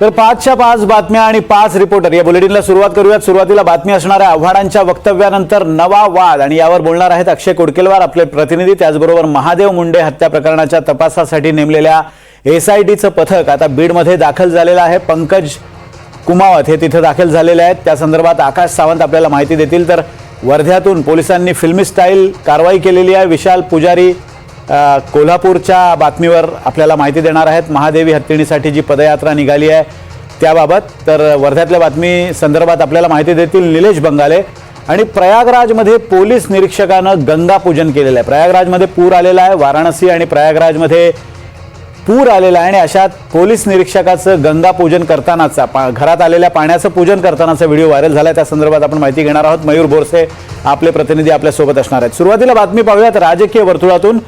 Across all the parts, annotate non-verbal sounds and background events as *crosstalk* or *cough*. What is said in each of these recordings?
तर पाचच्या पाच बातम्या आणि पाच रिपोर्टर. या बुलेटिनला सुरुवात करूयात. सुरुवातीला बातमी असणाऱ्या आव्हाडांच्या वक्तव्यानंतर नवा वाद आणि यावर बोलणार आहेत अक्षय कुडकेलवार आपले प्रतिनिधी. त्याचबरोबर महादेव मुंडे हत्या प्रकरणाच्या तपासासाठी नेमलेल्या एसआयटीचं पथक आता बीडमध्ये दाखल झालेलं आहे. पंकज कुमावत हे तिथे दाखल झालेले आहेत. त्या संदर्भात आकाश सावंत आपल्याला माहिती देतील. तर वर्ध्यातून पोलिसांनी फिल्मी स्टाईल कारवाई केलेली आहे. विशाल पुजारी कोल्हापूरच्या बातमीवर आपल्याला माहिती देणार आहेत महादेवी हत्तीणीसाठी जी पदयात्रा निघाली आहे त्याबाबत. तर वर्ध्यातल्या बातमी संदर्भात आपल्याला माहिती देतील निलेश बंगाले आणि प्रयागराजमध्ये पोलीस निरीक्षकानं गंगा पूजन केलेलं आहे. प्रयागराजमध्ये पूर आलेला आहे वाराणसी आणि प्रयागराजमध्ये पूर आलेला आहे आणि अशात पोलीस निरीक्षकाचं गंगा पूजन करतानाचा पा- घरात आलेल्या पाण्याचं पूजन करतानाचा व्हिडिओ व्हायरल झाला त्या संदर्भात आपण माहिती घेणार आहोत. मयूर बोरसे आपले प्रतिनिधी आपल्यासोबत असणार आहेत. सुरुवातीला बातमी पाहूयात. राजकीय वर्तुळातून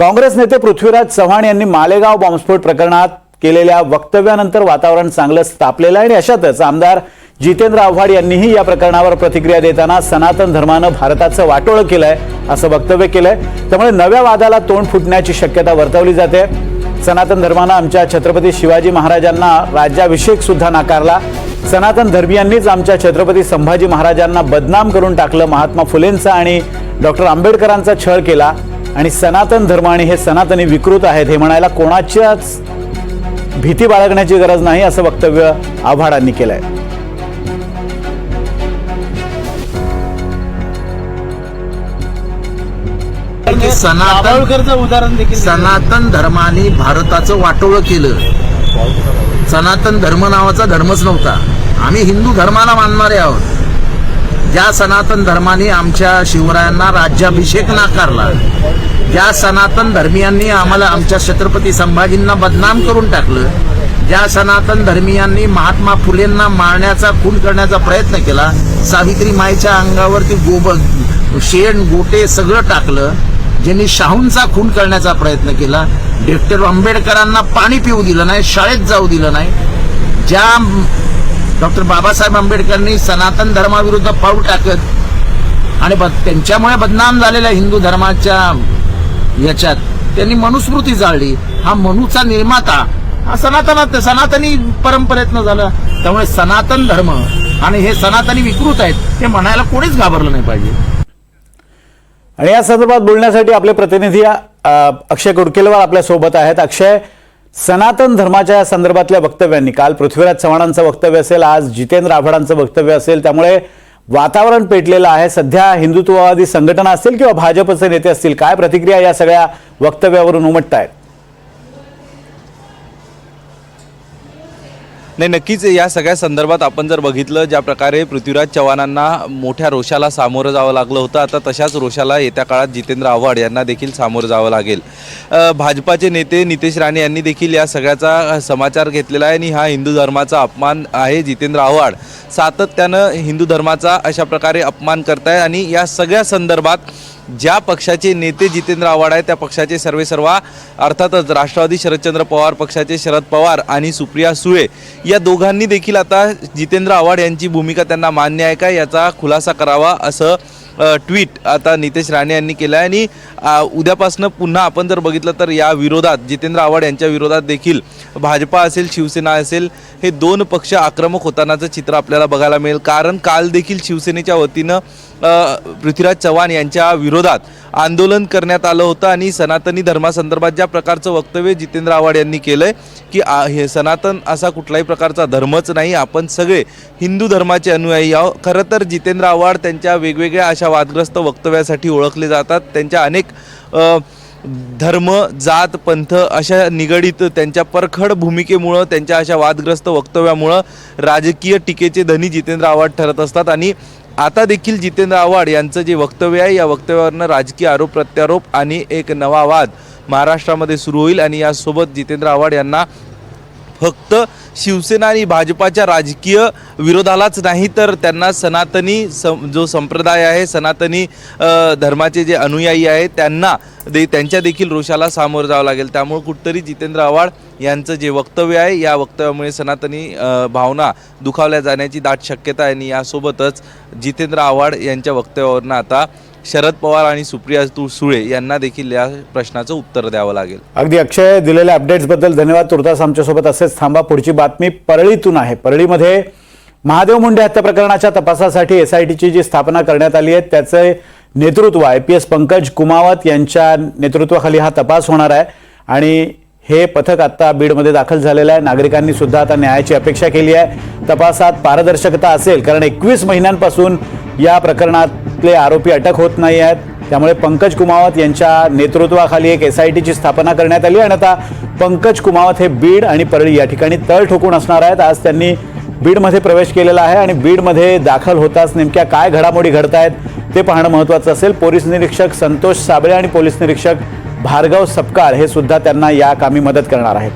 काँग्रेस नेते पृथ्वीराज चव्हाण यांनी मालेगाव बॉम्बस्फोट प्रकरणात केलेल्या वक्तव्यानंतर वातावरण चांगलं तापलेलं आहे आणि अशातच आमदार जितेंद्र आव्हाड यांनीही या प्रकरणावर प्रतिक्रिया देताना सनातन धर्मानं भारताचं वाटोळं केलंय असं वक्तव्य केलंय. त्यामुळे नव्या वादाला तोंड फुटण्याची शक्यता वर्तवली जाते. सनातन धर्मानं आमच्या छत्रपती शिवाजी महाराजांना राज्याभिषेक सुद्धा नाकारला. सनातन धर्मियांनीच आमच्या छत्रपती संभाजी महाराजांना बदनाम करून टाकलं महात्मा फुलेंचा आणि डॉक्टर आंबेडकरांचा छळ केला. आणि सनातन धर्म आणि हे सनातनी विकृत आहेत हे म्हणायला कोणाच्याच भीती बाळगण्याची गरज नाही असं वक्तव्य आव्हाडांनी केलंय. की सनातन उदाहरण देखील. सनातन धर्माने भारताचं वाटोळं केलं. सनातन धर्म नावाचा धर्मच नव्हता. आम्ही हिंदू धर्माला मानणारे आहोत. ज्या सनातन धर्माने आमच्या शिवरायांना राज्याभिषेक नाकारला ज्या सनातन धर्मियांनी आम्हाला आमच्या छत्रपती संभाजींना बदनाम करून टाकलं ज्या सनातन धर्मियांनी महात्मा फुलेंना मारण्याचा खून करण्याचा प्रयत्न केला सावित्री माईच्या अंगावरती गोब शेण गोटे सगळं टाकलं ज्यांनी शाहूंचा खून करण्याचा प्रयत्न केला डॉक्टर आंबेडकरांना पाणी पिऊ दिलं नाही शाळेत जाऊ दिलं नाही ज्या डॉक्टर बाबासाहेब आंबेडकरांनी सनातन धर्माविरुद्ध पाऊल टाकत आणि ब- त्यांच्यामुळे बदनाम झालेल्या हिंदू धर्माच्या याच्यात त्यांनी मनुस्मृती जाळली. हा मनूचा निर्माता हा सनातनात सनातनी परंपरेतनं झाला. त्यामुळे सनातन धर्म आणि हे सनातनी विकृत आहेत हे म्हणायला कोणीच घाबरलं नाही पाहिजे. आणि या संदर्भात बोलण्यासाठी आपले प्रतिनिधी अक्षय कुडकेलवार आपल्यासोबत आहेत. अक्षय सनातन धर्माच्या या संदर्भातल्या वक्तव्यांनी काल पृथ्वीराज चव्हाणांचं वक्तव्य असेल आज जितेंद्र आव्हाडांचं वक्तव्य असेल त्यामुळे वातावरण पेटलेलं आहे. सध्या हिंदुत्ववादी संघटना असतील किंवा भाजपचे नेते असतील काय प्रतिक्रिया या सगळ्या वक्तव्यावरून उमटत आहेत नाही नक्कीच या सगळ्या संदर्भात आपण जर बघितलं ज्या प्रकारे पृथ्वीराज चव्हाणांना मोठ्या रोषाला सामोरं जावं लागलं होतं आता तशाच रोषाला येत्या काळात जितेंद्र आव्हाड यांना देखील सामोरं जावं लागेल. भाजपाचे नेते नितेश राणे यांनी देखील या सगळ्याचा समाचार घेतलेला आहे आणि हा हिंदू धर्माचा अपमान आहे जितेंद्र आव्हाड. सातत्यानं हिंदू धर्माचा अशा प्रकारे अपमान करताय आणि या सगळ्या संदर्भात ज्या पक्षाचे नेते जितेंद्र आव्हाड आहेत त्या पक्षाचे सर्वे सर्वा अर्थातच राष्ट्रवादी शरदचंद्र पवार पक्षाचे शरद पवार आणि सुप्रिया सुळे या दोघांनी देखील आता जितेंद्र आव्हाड यांची भूमिका त्यांना मान्य आहे का याचा खुलासा करावा असं ट्विट आता नितेश राणे यांनी केलं आहे आणि उद्यापासनं पुन्हा आपण जर बघितलं तर या विरोधात जितेंद्र आव्हाड यांच्या विरोधात देखील भाजपा असेल शिवसेना असेल हे दोन पक्ष आक्रमक होतानाचं चित्र आपल्याला बघायला मिळेल. कारण काल देखील शिवसेनेच्या वतीनं पृथ्वीराज चव्हाण यांच्या विरोधात आंदोलन करण्यात आलं होतं आणि सनातनी धर्मासंदर्भात ज्या प्रकारचं वक्तव्य जितेंद्र आव्हाड यांनी केलं आहे की हे सनातन असा कुठलाही प्रकारचा धर्मच नाही आपण सगळे हिंदू धर्माचे अनुयायी आहो खरं तर जितेंद्र आव्हाड त्यांच्या वेगवेगळ्या अशा वादग्रस्त वक्तव्यासाठी ओळखले जातात. त्यांच्या अनेक धर्म जात पंथ अशा निगडीत त्यांच्या परखड भूमिकेमुळं त्यांच्या अशा वादग्रस्त वक्तव्यामुळं राजकीय टीकेचे धनी जितेंद्र आव्हाड ठरत असतात. आणि आता देखील जितेंद्र आव्हाड यांचं जे वक्तव्य आहे या वक्तव्यावरनं राजकीय आरोप प्रत्यारोप आणि एक नवा वाद महाराष्ट्रामध्ये सुरू होईल आणि यासोबत जितेंद्र आव्हाड यांना फक्त शिवसेना आणि भाजपाच्या राजकीय विरोधालाच नाही तर त्यांना सनातनी सं जो संप्रदाय आहे सनातनी धर्माचे जे अनुयायी आहेत त्यांना दे त्यांच्या देखील रोषाला सामोरं जावं लागेल. त्यामुळे कुठतरी जितेंद्र आव्हाड यांचं जे वक्तव्य आहे या वक्तव्यामुळे सनातनी भावना दुखावल्या जाण्याची दाट शक्यता आहे. आणि यासोबतच जितेंद्र आव्हाड यांच्या वक्तव्यावरनं आता शरद पवार आणि सुप्रिया तु- सुळे यांना देखील या प्रश्नाचं उत्तर द्यावं लागेल. अगदी अक्षय दिलेल्या अपडेट्सबद्दल धन्यवाद. तुर्तास आमच्यासोबत असेच थांबा. पुढची बातमी परळीतून आहे. परळीमध्ये महादेव मुंडे हत्या प्रकरणाच्या तपासासाठी एस आय टीची जी स्थापना करण्यात आली आहे त्याचे नेतृत्व I P S Pankaj Kumawat यांच्या नेतृत्वाखाली हा तपास होणार आहे. आणि हे पथक आता बीडमध्ये दाखल झालेलं आहे. नागरिकांनी सुद्धा आता न्यायाची अपेक्षा केली आहे. तपासात पारदर्शकता असेल कारण एकवीस महिन्यांपासून या प्रकरणातले आरोपी अटक होत नाही आहेत. त्यामुळे पंकज कुमावत यांच्या नेतृत्वाखाली एक एस आय टीची स्थापना करण्यात आली आणि आता पंकज कुमावत हे बीड आणि परळी या ठिकाणी तळ ठोकून असणार आहेत. आज त्यांनी बीडमध्ये प्रवेश केलेला आहे आणि बीडमध्ये दाखल होताच नेमक्या काय घडामोडी घडत आहेत ते पाहणं महत्त्वाचं असेल. पोलीस निरीक्षक संतोष साबळे आणि पोलीस निरीक्षक भार्गव सपकाळ हे सुद्धा त्यांना या कामी मदत करणार आहेत.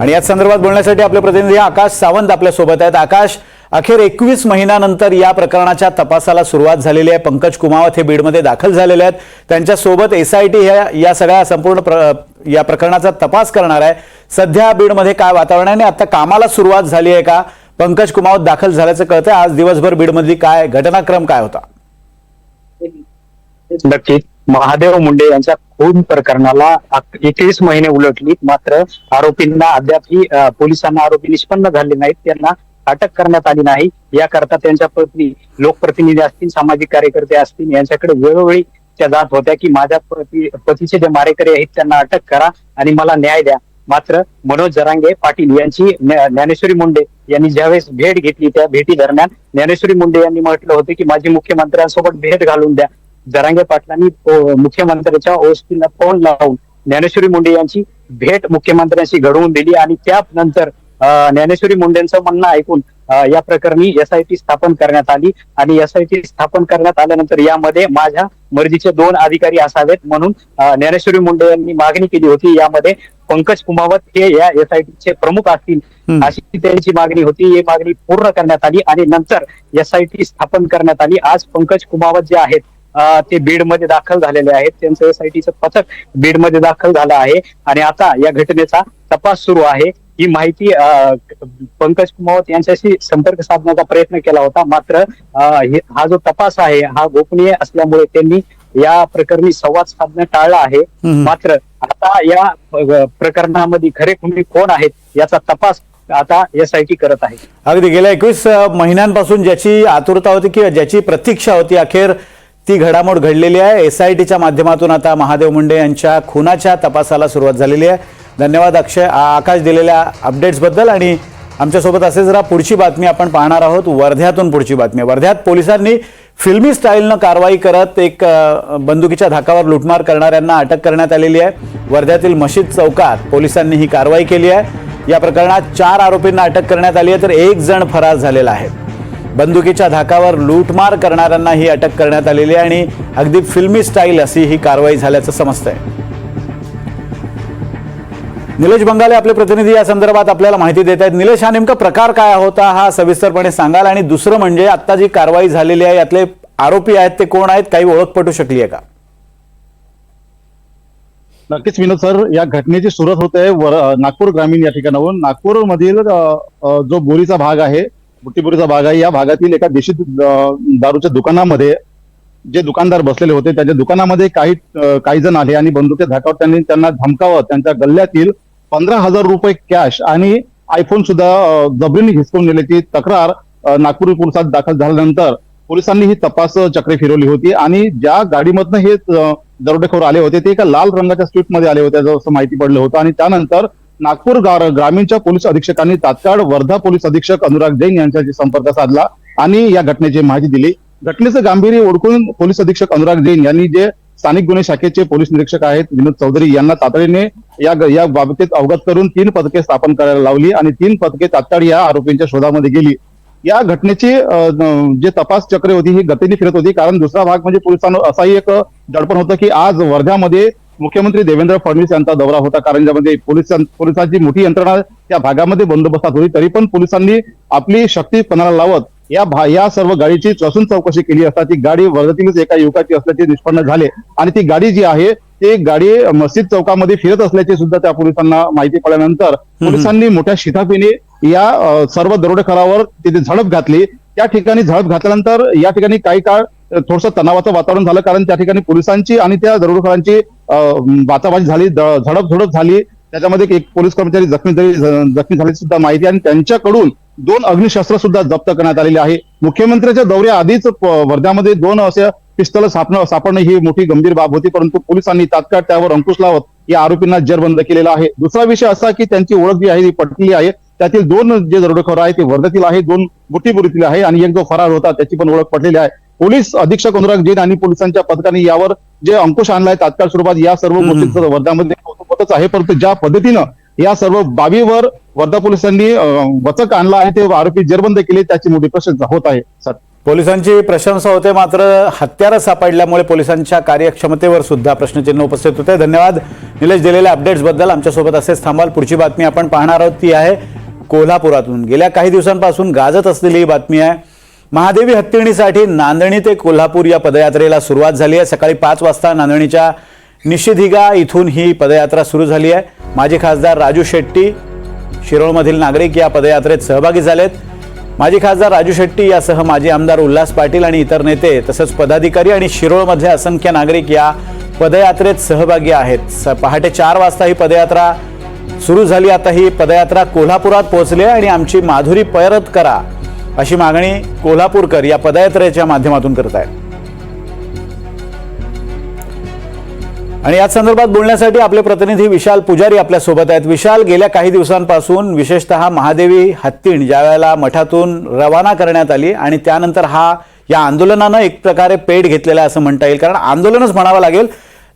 आणि याच संदर्भात बोलण्यासाठी आपले प्रतिनिधी आकाश सावंत आपल्यासोबत आहेत. आकाश अखेर एकवीस महिन्यानंतर या प्रकरणाच्या तपासाला सुरुवात झालेली आहे. पंकज कुमावत हे बीडमध्ये दाखल झालेले आहेत. त्यांच्यासोबत एस आय टी ह्या या सगळ्या संपूर्ण प्र, या प्रकरणाचा तपास करणार आहे. सध्या बीडमध्ये काय वातावरण आहे आणि आता कामाला सुरुवात झाली आहे का? पंकज कुमावत दाखल झाल्याचं कळतंय. आज दिवसभर बीडमधली काय घटनाक्रम काय होता? नक्कीच. महादेव मुंडे यांच्या खून प्रकरणाला एकवीस महिने उलटली. मात्र आरोपींना अद्यापही पोलिसांना आरोपी निष्पन्न झाले नाहीत. त्यांना अटक करण्यात आली नाही. याकरता त्यांच्या पत्नी लोकप्रतिनिधी असतील सामाजिक कार्यकर्ते असतील यांच्याकडे वेळोवेळी त्या जात होत्या की माझ्या पती पतीचे जे मारेकरी आहेत त्यांना अटक करा आणि मला न्याय द्या. मात्र मनोज जरांगे पाटील यांची ज्ञानेश्वरी मुंडे यांनी ज्यावेळेस भेट घेतली त्या भेटी दरम्यान ज्ञानेश्वरी मुंडे यांनी म्हटलं होतं की माझी मुख्यमंत्र्यांसोबत भेट घालून द्या. जरांगे पाटलांनी मुख्यमंत्र्यांच्या ओळखीला फोन लावून ज्ञानेश्वरी मुंडे यांची भेट मुख्यमंत्र्यांशी घडवून दिली आणि त्यानंतर ज्ञानेश्वरी मुंडेंचं म्हणणं ऐकून या प्रकरणी एसआयटी स्थापन करण्यात आली आणि एसआयटी स्थापन करण्यात आल्यानंतर यामध्ये माझ्या मर्जीचे दोन अधिकारी असावेत म्हणून ज्ञानेश्वरी मुंडे यांनी मागणी केली होती. यामध्ये पंकज कुमावत हे या एसआयटीचे प्रमुख असतील. अशी त्यांची मागणी होती. ही मागणी पूर्ण करण्यात आली आणि नंतर एसआयटी स्थापन करण्यात आली. आज पंकज कुमावत जे आहेत ते बीडमध्ये दाखल झालेले आहेत. त्यांचं एसआयटीचं पथक बीडमध्ये दाखल झालं आहे. आणि आता या घटनेचा तपास सुरू आहे. ही माहिती पंकज कुमावत यांच्याशी संपर्क साधण्याचा प्रयत्न केला होता. मात्र हे- हा जो तपास आहे हा गोपनीय असल्यामुळे त्यांनी या प्रकरणी संवाद साधणं टाळलं आहे. मात्र आता या प्रकरणामध्ये खरे खुनी कोण आहेत याचा तपास आता एसआयटी करत आहे. अगदी गेल्या एकवीस महिन्यांपासून ज्याची आतुरता होती किंवा ज्याची प्रतीक्षा होती अखेर ती घडामोड घडलेली आहे. एस आय टीच्या माध्यमातून आता महादेव मुंडे यांच्या खुनाच्या तपासाला सुरुवात झालेली आहे. धन्यवाद अक्षय. आकाश दिलेल्या अपडेट्सबद्दल आणि आमच्यासोबत असे जरा पुढची बातमी आपण पाहणार आहोत. वर्ध्यातून पुढची बातमी आहे. वर्ध्यात पोलिसांनी फिल्मी स्टाईलनं कारवाई करत एक बंदुकीच्या धाकावर लुटमार करणाऱ्यांना अटक करण्यात आलेली आहे. वर्ध्यातील मशीद चौकात पोलिसांनी ही कारवाई केली आहे. या प्रकरणात चार आरोपींना अटक करण्यात आली आहे तर एक जण फरार झालेला आहे. बंदुकीच्या धाकावर लूटमार करणाऱ्यांना ही अटक करण्यात आलेली आहे आणि अगदी फिल्मी स्टाईल अशी ही कारवाई झाल्याचं समजतंय. निलेश बंगाले आपले प्रतिनिधी या संदर्भात आपल्याला माहिती देत आहेत. निलेश हा नेमका प्रकार काय होता हा सविस्तरपणे सांगाल आणि दुसरं म्हणजे आता जी कारवाई झालेली आहे यातले आरोपी आहेत ते कोण आहेत काही ओळख पटू शकली आहे का? नक्कीच विनोद सर या घटनेची सुरुवात होते नागपूर ग्रामीण या ठिकाणाहून. नागपूर मधील जो बोरीचा भाग आहे बुट्टीबोरीचा भाग आहे. या भागातील एका देशी दारूच्या दुकानामध्ये जे दुकानदार बसलेले होते त्याच्या दुकानामध्ये काही काही जण आले आणि बंदुके धाकावत त्यांनी त्यांना धमकावत त्यांच्या गल्ल्यातील पंधरा हजार रुपये कॅश आणि आयफोन सुद्धा जबरीने हिसकून नेल्याची तक्रार नागपूर पोलिसात दाखल झाल्यानंतर पोलिसांनी ही तपास चक्रे फिरवली होती आणि ज्या गाडीमधनं हे दरोडेखोर आले होते ते एका लाल रंगाच्या स्विफ्टमध्ये आले होते असं माहिती पडलं होतं. आणि त्यानंतर नागपूर ग्रामीणच्या पोलीस अधीक्षकांनी तात्काळ वर्धा पोलीस अधीक्षक अनुराग जैन यांच्याशी संपर्क साधला आणि या घटनेची माहिती दिली. घटनेचं गांभीर्य ओळखून पोलीस अधीक्षक अनुराग जैन यांनी जे स्थानिक गुन्हे शाखेचे पोलीस निरीक्षक आहेत विनोद चौधरी यांना तातडीने या या बाबतीत अवगत करून तीन पथके स्थापन करायला लावली आणि तीन पथके तात्काळ या आरोपींच्या शोधामध्ये गेली. या घटनेची जे तपास चक्र होती ही गतीने फिरत होती. कारण दुसरा भाग म्हणजे पोलिसांना असाही एक दडपण होतं की आज वर्ध्यामध्ये मुख्यमंत्री देवेंद्र फडणवीस यांचा दौरा होता कारंजामध्ये पोलिसां पोलिसांची मोठी यंत्रणा त्या भागामध्ये बंदोबस्तात होती. तरी पण पोलिसांनी आपली शक्ती पणाला लावत या भा या सर्व गाडीची चसून चौकशी केली असता ती गाडी वर्ध्यातीलच एका युवकाची असल्याचे निष्पन्न झाले. आणि ती गाडी जी आहे ती गाडी मस्जिद चौकामध्ये फिरत असल्याची सुद्धा त्या पोलिसांना माहिती पडल्यानंतर पोलिसांनी मोठ्या शिताफीने या सर्व दरोडेखोरावर तिथे झडप घातली. त्या ठिकाणी झडप घातल्यानंतर या ठिकाणी काही काळ थोडस तणावाचं वातावरण झालं कारण त्या ठिकाणी पोलिसांची आणि त्या दरोडेखोरांची अं, झाली झडप झडप झाली. त्याच्यामध्ये एक पोलीस कर्मचारी जखमी झाली जखमी झाल्याची सुद्धा माहिती आणि त्यांच्याकडून दोन अग्निशस्त्र सुद्धा जप्त करण्यात आलेले आहे. मुख्यमंत्र्यांच्या दौऱ्याआधीच वर्ध्यामध्ये दोन असे पिस्तल सापडणं सापडणं ही मोठी गंभीर बाब होती. परंतु पोलिसांनी तात्काळ त्यावर अंकुश लावत या आरोपींना जेरबंद केलेला आहे. दुसरा विषय असा की त्यांची ओळख जी आहे ती पटली आहे. त्यातील दोन जे दरोडेखोर आहे ते वर्ध्यातील आहे दोन बुटीपुरीतील आहे आणि एक जो फरार होता त्याची पण ओळख पटलेली आहे. पोलीस अधीक्षक अनुराग जैन आणि पोलिसांच्या पथकाने यावर जे अंकुश आणलाय तात्काळ स्वरूपात या सर्व. गोष्टींचं वर्ध्यामध्ये कौतुक होतच आहे परंतु ज्या पद्धतीनं या सर्व बाबीवर वर्धा पोलिसांनी वचक आणला आहे ते आरोपी जेरबंद केले त्याची मोठी प्रशंसा होत आहे. सर. पोलिसांची प्रशंसा होते मात्र हत्यारं सापडल्यामुळे पोलिसांच्या कार्यक्षमतेवर सुद्धा प्रश्नचिन्ह उपस्थित होते. धन्यवाद. निलेश दिलेल्या अपडेट्सबद्दल आमच्यासोबत असेच थांबाल. पुढची बातमी आपण पाहणार आहोत ती आहे कोल्हापुरातून. गेल्या काही दिवसांपासून गाजत असलेली ही बातमी आहे. महादेवी हत्तीणीसाठी नांदणी ते कोल्हापूर या पदयात्रेला सुरुवात झाली आहे. सकाळी पाच वाजता नांदणीच्या निशिधिगा इथून ही पदयात्रा सुरू झाली आहे. माजी खासदार राजू शेट्टी शिरोळमधील नागरिक या पदयात्रेत सहभागी झालेत. माजी खासदार राजू शेट्टी यासह माजी आमदार उल्हास पाटील आणि इतर नेते तसंच पदाधिकारी आणि शिरोळमधले असंख्य नागरिक या पदयात्रेत सहभागी आहेत. स- पहाटे चार वाजता ही पदयात्रा सुरू झाली. आता ही पदयात्रा कोल्हापुरात पोहोचली आहे आणि आमची माधुरी परत करा. अशी मागणी कोल्हापूरकर या पदयात्रेच्या माध्यमातून करत आहेत. आणि याच संदर्भात बोलण्यासाठी आपले प्रतिनिधी विशाल पुजारी आपल्यासोबत आहेत. विशाल गेल्या काही दिवसांपासून विशेषतः महादेवी हत्तीण ज्या वेळेला मठातून रवाना करण्यात आली आणि त्यानंतर हा या आंदोलनानं एक प्रकारे पेट घेतलेला आहे असं म्हणता येईल. कारण आंदोलनच म्हणावं लागेल.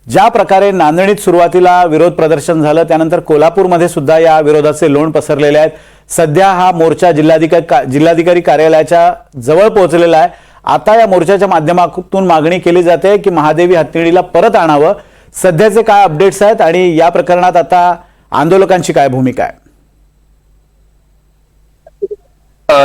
ज्या प्रकारे नांदणीत सुरुवातीला विरोध प्रदर्शन झालं त्यानंतर कोल्हापूरमध्ये सुद्धा या विरोधाचे लोण पसरलेले आहेत. सध्या हा मोर्चा जिल्हाधिकारी का- जिल्हाधिकारी कार्यालयाच्या जवळ पोहोचलेला आहे. आता या मोर्चाच्या माध्यमातून मागणी केली जाते की महादेवी हत्तीणीला परत आणावं. सध्याचे काय अपडेट्स आहेत आणि या प्रकरणात आता आंदोलकांची काय भूमिका आहे?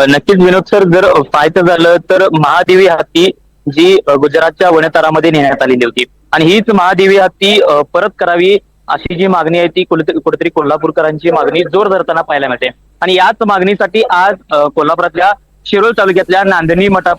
नक्कीच विनोद सर जर पाहायचं झालं तर महादेवी हत्ती जी गुजरातच्या वनतरामध्ये नेण्यात आलेली होती. आणि हीच महादेवी हत्ती अ, परत करावी अशी जी मागणी आहे ती कुठे- कुठेतरी कोल्हापूरकरांची मागणी जोर धरताना पाहायला मिळते. आणि याच मागणीसाठी आज कोल्हापुरातल्या शिरोळ तालुक्यातल्या नांदणी मठा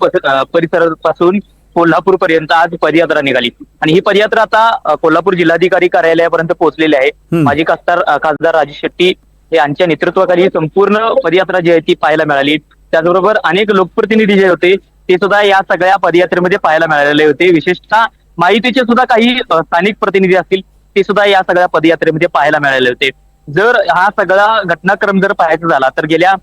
परिसरापासून कोल्हापूर पर्यंत आज पदयात्रा निघाली. आणि ही पदयात्रा आता कोल्हापूर जिल्हाधिकारी कार्यालयापर्यंत पोहोचलेली आहे. माजी खासदार खासदार राजेश शेट्टी यांच्या नेतृत्वाखाली ही संपूर्ण पदयात्रा जी आहे ती पाहायला मिळाली. त्याचबरोबर अनेक लोकप्रतिनिधी जे होते ते सुद्धा या सगळ्या पदयात्रेमध्ये पाहायला मिळालेले होते. विशेषतः माहितीचे सुद्धा काही स्थानिक प्रतिनिधी असतील ते सुद्धा या सगळ्या पदयात्रेमध्ये पाहायला मिळाले होते. जर हा सगळा घटनाक्रम जर पाहायचा झाला तर गेल्या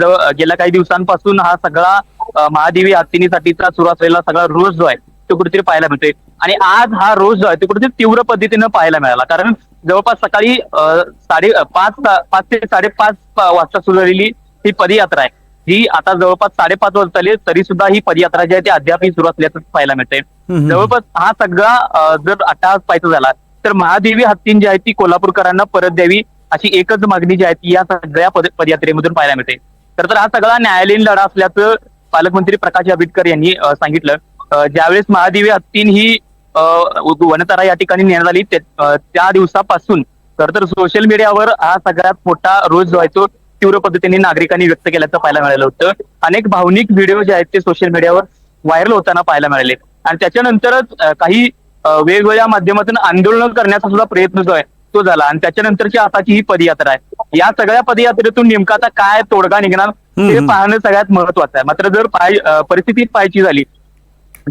जवळ गेल्या काही दिवसांपासून हा सगळा महादेवी हत्तीनीसाठीचा सुरू असलेला सगळा रोज जो आहे तो कुठेतरी पाहायला मिळतोय. आणि आज हा रोज जो आहे तो कुठेतरी तीव्र पद्धतीनं पाहायला मिळाला. कारण जवळपास सकाळी साडे पाच पाच ते साडेपाच वाजता सुरू झालेली ही पदयात्रा आहे. ही आता जवळपास साडेपाच वाजता आली तरी सुद्धा ही पदयात्रा जी आहे ती अद्यापही सुरू असल्याचं पाहायला हम्म. जवळपास हा सगळा जर अट्टाहास पाहायचा झाला तर महादेवी हत्तीन जी आहे ती कोल्हापूरकरांना परत द्यावी अशी एकच मागणी जी आहे ती या सगळ्या पद- पदयात्रेमधून पाहायला मिळते. तर तर हा सगळा न्यायालयीन लढा असल्याचं पालकमंत्री प्रकाश जावडेकर यांनी सांगितलं. ज्यावेळेस महादेवी हत्तीन ही वनतारा या ठिकाणी नेण्यात आली त्या दिवसापासून खर तर सोशल मीडियावर हा सगळ्यात मोठा रोज जो आहे तो तीव्र पद्धतीने नागरिकांनी व्यक्त केल्याचं पाहायला मिळालं होतं. अनेक भावनिक व्हिडिओ जे आहेत ते सोशल मीडियावर व्हायरल होताना पाहायला मिळाले. आणि त्याच्यानंतरच काही वेगवेगळ्या माध्यमातून आंदोलन करण्याचा सुद्धा प्रयत्न जो आहे तो झाला. आणि त्याच्यानंतरची आताची ही पदयात्रा आहे. या सगळ्या पदयात्रेतून नेमका आता काय तोडगा निघणार हे हम्म. पाहणं सगळ्यात महत्वाचं आहे. मात्र जर परिस्थिती पाहायची झाली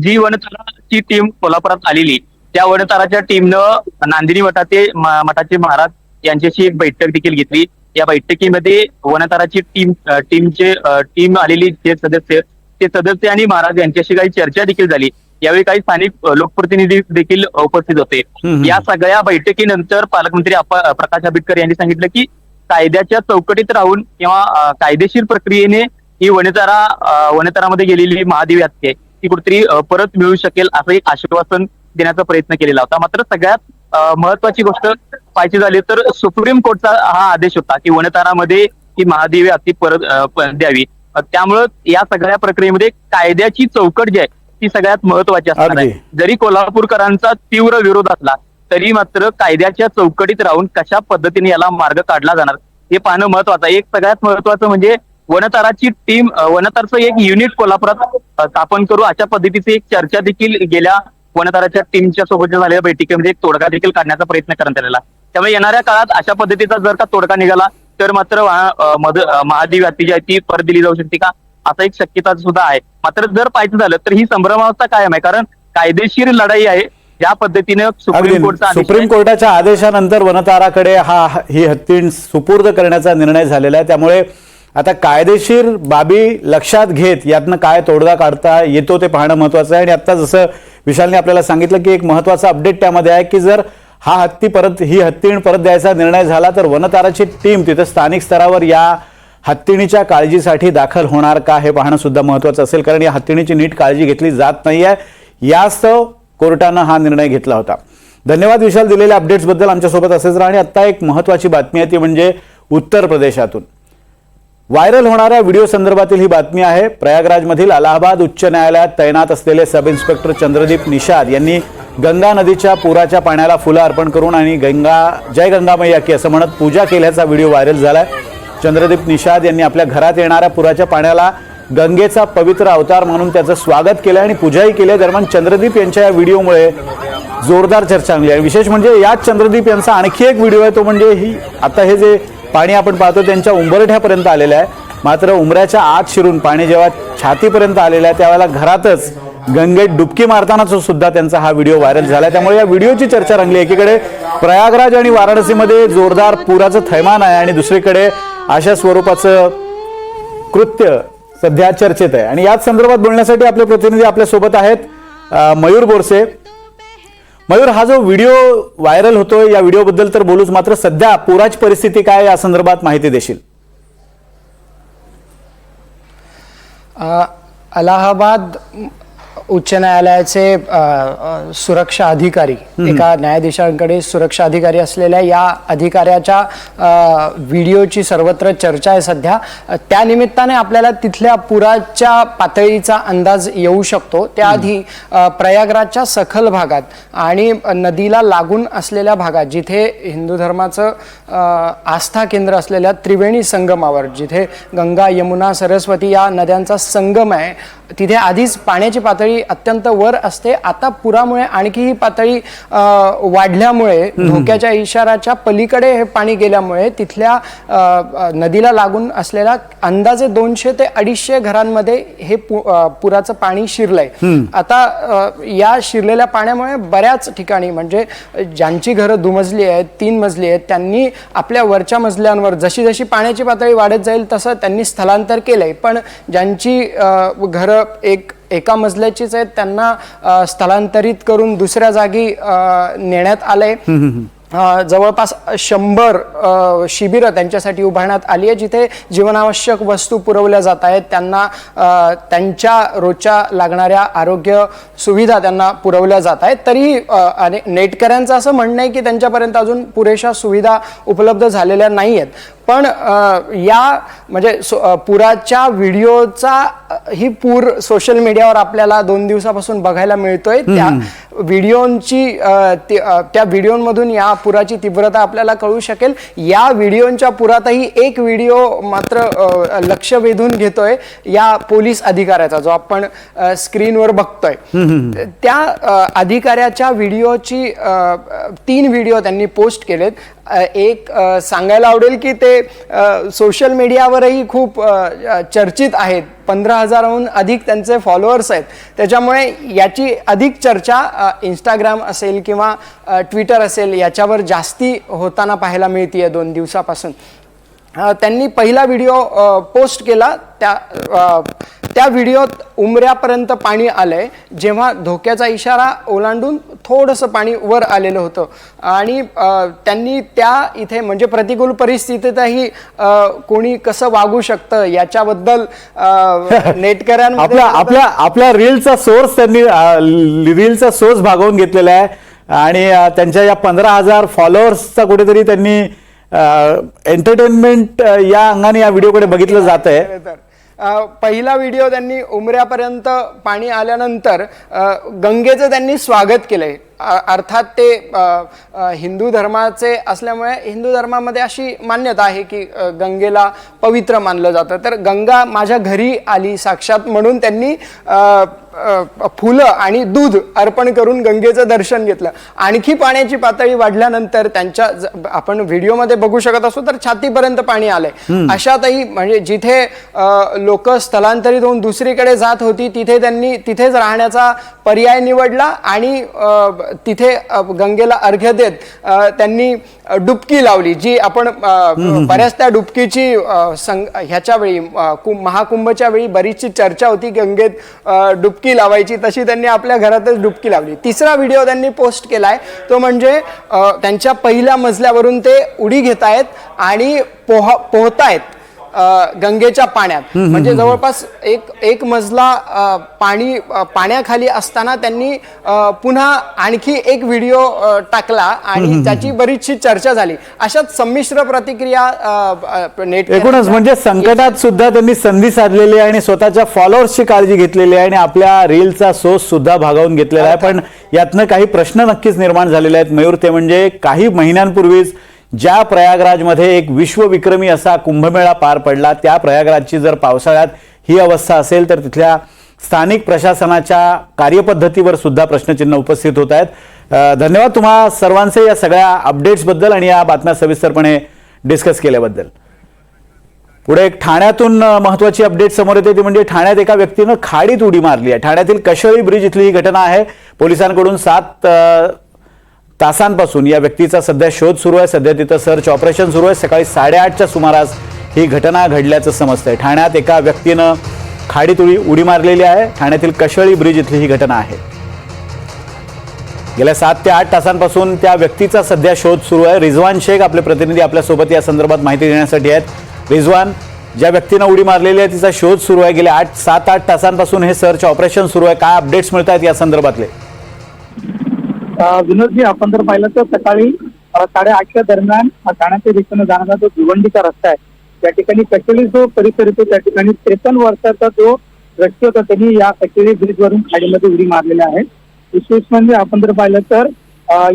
जी वनताराची टीम कोल्हापुरात आलेली त्या वनताराच्या टीमनं नांदिनी मठाचे मठाचे महाराज यांच्याशी एक बैठक देखील घेतली. या बैठकीमध्ये वनताराची टीम टीमचे टीम आलेली जे सदस्य ते सदस्य आणि महाराज यांच्याशी काही चर्चा देखील झाली. यावेळी काही स्थानिक लोकप्रतिनिधी देखील उपस्थित होते. या सगळ्या बैठकीनंतर पालकमंत्री प्रकाश आंबेडकर यांनी सांगितलं की कायद्याच्या चौकटीत राहून किंवा कायदेशीर प्रक्रियेने ही वनतारा वनतारामध्ये गेलेली महादेवी हत्या ती कुठेतरी परत मिळू शकेल असं एक आश्वासन देण्याचा प्रयत्न केलेला होता. मात्र सगळ्यात महत्वाची गोष्ट पाहायची झाली तर सुप्रीम कोर्टचा हा आदेश होता की वनतारामध्ये ही महादेवी हत्ती परत द्यावी. त्यामुळं या सगळ्या प्रक्रियेमध्ये कायद्याची चौकट जी आहे ती सगळ्यात महत्वाची असणार आहे. जरी कोल्हापूरकरांचा तीव्र विरोध असला तरी मात्र कायद्याच्या चौकटीत राहून कशा पद्धतीने याला मार्ग काढला जाणार हे पाहणं महत्वाचं आहे. एक सगळ्यात महत्वाचं म्हणजे वनताराची टीम वनतारचं एक युनिट कोल्हापुरात स्थापन करू अशा पद्धतीची एक चर्चा देखील गेल्या वनताराच्या टीमच्या सोबत झालेल्या बैठकीमध्ये एक तोडगा देखील काढण्याचा प्रयत्न करण्यात आलेला. त्यामुळे येणाऱ्या काळात अशा पद्धतीचा जर का तोडगा निघाला तर मात्र महादेव जी आहे ती परत दिली जाऊ शकते का? असा एक शक्यता सुद्धा आहे. मात्र जर पाहायचं झालं तर ही संभ्रमावस्था कायम आहे. कारण कायदेशीर लढाई आहे. ज्या पद्धतीने सुप्रीम कोर्टचा सुप्रीम. कोर्टाच्या आदेशानंतर वनताराकडे हा ही हत्तीण सुपूर्द करण्याचा निर्णय झालेला आहे. त्यामुळे आता कायदेशीर बाबी लक्षात घेत यातनं काय तोडगा काढता येतो ते पाहणं महत्वाचं आहे. आणि आता जसं विशालने आपल्याला सांगितलं की एक महत्त्वाचा अपडेट त्यामध्ये आहे की जर हा हत्ती परत ही हत्तीण परत द्यायचा निर्णय झाला तर वनताराची टीम तिथं स्थानिक स्तरावर या हत्तीणीच्या काळजीसाठी दाखल होणार का हे पाहणं सुद्धा महत्वाचं असेल. कारण या हत्तीणीची नीट काळजी घेतली जात नाही आहे यास्तव कोर्टानं हा निर्णय घेतला होता. धन्यवाद विशाल दिलेल्या अपडेट्सबद्दल आमच्यासोबत असेच राहा. आणि आत्ता एक महत्वाची बातमी आहे ती म्हणजे उत्तर प्रदेशातून. व्हायरल होणाऱ्या व्हिडिओ संदर्भातील ही बातमी आहे. प्रयागराजमधील अलाहाबाद उच्च न्यायालयात तैनात असलेले सब इन्स्पेक्टर चंद्रदीप निषाद यांनी गंगा नदीच्या पुराच्या पाण्याला फुलं अर्पण करून आणि गंगा जय गंगा की असं म्हणत पूजा केल्याचा व्हिडिओ व्हायरल आहे चंद्रदीप निषाद यांनी आपल्या घरात येणाऱ्या पुराच्या पाण्याला गंगेचा पवित्र अवतार म्हणून त्याचं स्वागत केलं आणि पूजाही केली दरम्यान चंद्रदीप यांच्या या व्हिडिओमुळे जोरदार चर्चा आणली आहे. विशेष म्हणजे याच चंद्रदीप यांचा आणखी एक व्हिडिओ आहे तो म्हणजे ही आता हे जे पाणी आपण पाहतो त्यांच्या उंबरठ्यापर्यंत आलेलं आहे. मात्र उंबऱ्याच्या आत शिरून पाणी जेव्हा छातीपर्यंत आलेलं आहे त्यावेळेला घरातच गंगेत डुबकी मारतानाच सुद्धा त्यांचा हा व्हिडिओ व्हायरल झाला त्यामुळे या व्हिडिओची चर्चा रंगली. एकीकडे प्रयागराज आणि वाराणसीमध्ये जोरदार पुराचं थैमान आहे आणि दुसरीकडे अशा स्वरूपाचं कृत्य सध्या चर्चेत आहे. आणि याच संदर्भात बोलण्यासाठी आपले प्रतिनिधी आपल्यासोबत आहेत मयूर बोरसे. मयूर हा जो व्हिडिओ व्हायरल होतोय या व्हिडिओबद्दल तर बोलूच मात्र सध्या पुराची परिस्थिती काय या संदर्भात माहिती देशील? अलाहाबाद उच्च न्यायालयाचे सुरक्षा अधिकारी एका न्यायाधीशांकडे सुरक्षा अधिकारी असलेल्या या अधिकाऱ्याच्या व्हिडिओची सर्वत्र चर्चा आहे सध्या. त्या निमित्ताने आपल्याला तिथल्या पुराच्या पातळीचा अंदाज येऊ शकतो. त्याआधी प्रयागराजच्या सखल भागात आणि नदीला लागून असलेल्या भागात जिथे हिंदू धर्माचं आस्था केंद्र असलेल्या त्रिवेणी संगमावर जिथे गंगा यमुना सरस्वती या नद्यांचा संगम आहे तिथे आधीच पाण्याची पातळी अत्यंत वर असते. आता पुरामुळे आणखी ही पातळी वाढल्यामुळे धोक्याच्या इशाराच्या पलीकडे हे पाणी गेल्यामुळे तिथल्या नदीला लागून असलेल्या अंदाजे दोनशे ते अडीचशे घरांमध्ये हे पुराचं पाणी शिरलंय. आता या शिरलेल्या पाण्यामुळे बऱ्याच ठिकाणी म्हणजे ज्यांची घरं दुमजली आहेत तीन मजली आहेत त्यांनी आपल्या वरच्या मजल्यांवर जशी जशी पाण्याची पातळी वाढत जाईल तसं त्यांनी स्थलांतर केलंय. पण ज्यांची घरं एक एका मजल्याचीच आहेत त्यांना स्थलांतरित करून दुसऱ्या जागी नेण्यात आलंय. जवळपास शंभर शिबिरं त्यांच्यासाठी उभारण्यात आली आहे जिथे जीवनावश्यक वस्तू पुरवल्या जात आहेत. त्यांना त्यांच्या रोजच्या लागणाऱ्या आरोग्य सुविधा त्यांना पुरवल्या जात आहेत. तरी आणि नेटकऱ्यांचं असं म्हणणं आहे की त्यांच्यापर्यंत अजून पुरेशा सुविधा उपलब्ध झालेल्या नाही आहेत. पण या म्हणजे पुराच्या व्हिडिओचा ही पूर सोशल मीडियावर आपल्याला दोन दिवसापासून बघायला मिळतोय. त्या व्हिडिओंची त्या व्हिडिओमधून या पुराची तीव्रता आपल्याला कळू शकेल. या व्हिडिओंच्या पुरातही एक व्हिडिओ मात्र लक्ष वेधून घेतोय या पोलीस अधिकाऱ्याचा जो आपण स्क्रीनवर बघतोय. त्या अधिकाऱ्याच्या व्हिडिओची तीन व्हिडिओ त्यांनी पोस्ट केलेत. एक सांगायला आवडेल की ते सोशल मीडियावरही खूप चर्चित आहेत. पंधरा हजाराहून अधिक त्यांचे फॉलोअर्स आहेत. त्याच्यामुळे याची अधिक चर्चा इंस्टाग्राम असेल किंवा ट्विटर असेल याच्यावर जास्ती होताना पाहायला मिळतीये दोन दिवसापासून. त्यांनी पहिला व्हिडिओ पोस्ट केला. त्या त्या व्हिडिओत उमऱ्यापर्यंत पाणी आलंय. जेव्हा धोक्याचा इशारा ओलांडून थोडंसं पाणी वर आलेलं होतं. आणि त्यांनी त्या इथे म्हणजे प्रतिकूल परिस्थितीतही कोणी कसं वागू शकतं याच्याबद्दल *laughs* नेटकऱ्यांमध्ये आपल्या आपल्या रीलचा सोर्स त्यांनी रीलचा सोर्स भागवून घेतलेला आहे. आणि त्यांच्या या पंधरा हजार फॉलोअर्सचा कुठेतरी त्यांनी एंटरटेनमेंट या अंगाने या व्हिडिओकडे बघितलं जात आहे पहिला व्हिडिओ त्यांनी उमऱ्यापर्यंत पाणी आल्यानंतर गंगेचं त्यांनी स्वागत केलंय. आहे अर्थात ते हिंदू धर्माचे असल्यामुळे हिंदू धर्मामध्ये अशी मान्यता आहे की गंगेला पवित्र मानलं जातं. तर गंगा माझ्या घरी आली साक्षात म्हणून त्यांनी फुलं आणि दूध अर्पण करून गंगेचं दर्शन घेतलं. आणखी पाण्याची पातळी वाढल्यानंतर त्यांच्या आपण व्हिडिओमध्ये बघू शकत असो तर छातीपर्यंत पाणी आलंय. अशातही म्हणजे जिथे लोक स्थलांतरित होऊन दुसरीकडे जात होती तिथे त्यांनी तिथेच राहण्याचा पर्याय निवडला आणि तिथे गंगेला अर्घ्य देत त्यांनी डुबकी लावली जी आपण बऱ्याच त्या डुबकीची संग ह्याच्या वेळी महाकुंभच्या वेळी बरीचशी चर्चा होती गंगेत डुबकी लावायची तशी त्यांनी आपल्या घरातच डुबकी लावली. तिसरा व्हिडिओ त्यांनी पोस्ट केलाय तो म्हणजे त्यांच्या पहिल्या मजल्यावरून ते उडी घेत आहेत आणि पोह पोहतायत. गंगेच्या पाण्यात. म्हणजे जवळपास एक एक मजला पाणी पाण्याखाली असताना त्यांनी पुन्हा आणखी एक व्हिडिओ टाकला आणि त्याची बरीचशी चर्चा झाली. अशाच संमिश्र प्रतिक्रिया नेट एकूणच म्हणजे संकटात सुद्धा त्यांनी संधी साधलेली आहे आणि स्वतःच्या फॉलोअर्सची काळजी घेतलेली आहे आणि आपल्या रीलचा सोर्स सुद्धा भागवून घेतलेला आहे. पण यातनं काही प्रश्न नक्कीच निर्माण झालेले आहेत. मयूर ते म्हणजे काही महिन्यांपूर्वीच ज्या प्रयागराजमध्ये एक विश्वविक्रमी असा कुंभमेळा पार पडला त्या प्रयागराजची जर पावसाळ्यात ही अवस्था असेल तर तिथल्या स्थानिक प्रशासनाच्या कार्यपद्धतीवर सुद्धा प्रश्नचिन्ह उपस्थित होत आहेत. धन्यवाद तुम्हा सर्वांचे या सगळ्या अपडेट्सबद्दल आणि या बातम्या सविस्तरपणे डिस्कस केल्याबद्दल. पुढे एक ठाण्यातून महत्वाची अपडेट समोर येते ती म्हणजे ठाण्यात एका व्यक्तीनं खाडीत उडी मारली आहे. ठाण्यातील कशळी ब्रिज इथली ही घटना आहे. पोलिसांकडून सात तासांपासून या व्यक्तीचा सध्या शोध सुरू आहे. सध्या तिथं सर्च ऑपरेशन सुरू आहे. सकाळी साडेआठच्या सुमारास ही घटना घडल्याचं समजतंय. ठाण्यात एका व्यक्तीनं खाडीतुळी उडी मारलेली आहे. ठाण्यातील कशळी ब्रिज इथली ही घटना आहे. गेल्या सात ते आठ तासांपासून त्या व्यक्तीचा सध्या शोध सुरू आहे. रिझवान शेख आपले प्रतिनिधी आपल्यासोबत या संदर्भात माहिती देण्यासाठी आहेत. रिझवान ज्या व्यक्तीनं उडी मारलेली आहे तिचा शोध सुरू आहे. गेल्या आठ सात आठ तासांपासून हे सर्च ऑपरेशन सुरू आहे. काय अपडेट्स मिळत आहेत या संदर्भातले? विनोदजी आपण जर पाहिलं तर सकाळी साडे साडेआठच्या दरम्यान ठाण्याच्या दिशेने जाणारा जो भिवंडीचा रस्ता आहे त्या ठिकाणी कचेरी जो परिसर येतो त्या ठिकाणी त्रेपन्न वर्षाचा जो व्यक्ती होता त्यांनी या कचेरी ब्रिज वरून खाडीमध्ये उडी मारलेल्या आहे विशेष म्हणजे आपण जर पाहिलं तर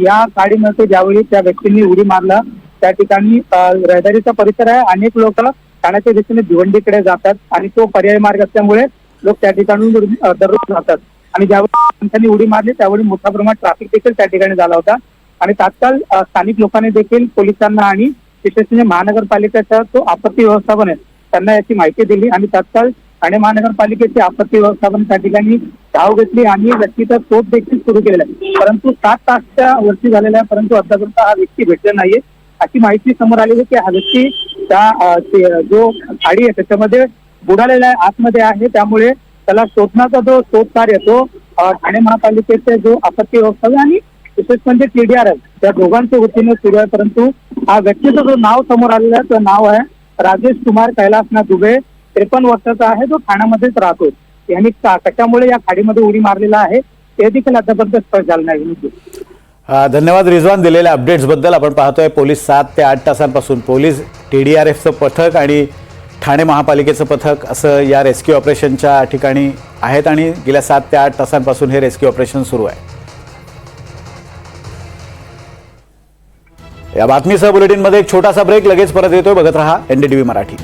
या खाडीमध्ये ज्यावेळी त्या व्यक्तींनी उडी मारला त्या ठिकाणी रहदारीचा परिसर आहे. अनेक लोक ठाण्याच्या दिशेने भिवंडीकडे जातात आणि तो पर्याय मार्ग असल्यामुळे लोक त्या ठिकाणून दररोज जातात. आणि ज्यावेळी त्यांनी उडी मारली त्यावेळी मोठ्या प्रमाणात ट्रॅफिक देखील त्या ठिकाणी झाला होता. आणि तात्काळ स्थानिक लोकांनी देखील पोलिसांना आणि विशेष म्हणजे महानगरपालिकेचा जो आपत्ती व्यवस्थापन आहे त्यांना याची माहिती दिली आणि तात्काळ ठाणे महानगरपालिकेची आपत्ती व्यवस्थापन त्या ठिकाणी धाव घेतली आणि व्यक्तीचा शोध देखील सुरू केलेला आहे. परंतु सात तासच्या वरती झालेला आहे परंतु आतापर्यंत हा व्यक्ती भेटला नाहीये. अशी माहिती समोर आली की हा व्यक्ती त्या जो खाडी आहे त्याच्यामध्ये बुडालेला आहे आतमध्ये आहे. त्यामुळे त्याला शोधण्याचा जो शोध कार्य तो ठाणे महापालिकेचे जो आपत्ती व्यवस्थापन आणि विशेष म्हणजे टीडीआर आहे त्या दोघांच्या वतीने सुरू आहे. परंतु हा व्यक्तीचं जो नाव समोर आलेलं आहे ते नाव आहे राजेश कुमार कैलासनाथ दुबे. त्रेपन्न वर्षाचा आहे जो ठाण्यामध्येच राहतो. यांनी कशामुळे या खाडीमध्ये उडी मारलेला आहे. ते देखील आतापर्यंत स्पष्ट झालं नाही. धन्यवाद रिझवान दिलेल्या अपडेट्सबद्दल आपण पाहतोय पोलीस सात ते आठ तासांपासून पोलीस टी डी आर एफचं पथक आणि ठाणे महापालिकेचं पथक असं या रेस्क्यू ऑपरेशनच्या ठिकाणी आहेत आणि गेल्या सात ते आठ तासांपासून हे रेस्क्यू ऑपरेशन सुरू आहे. या बातमीसह बुलेटिनमध्ये एक छोटासा ब्रेक लगेच परत येतोय. बघत रहा एनडीटीव्ही मराठी.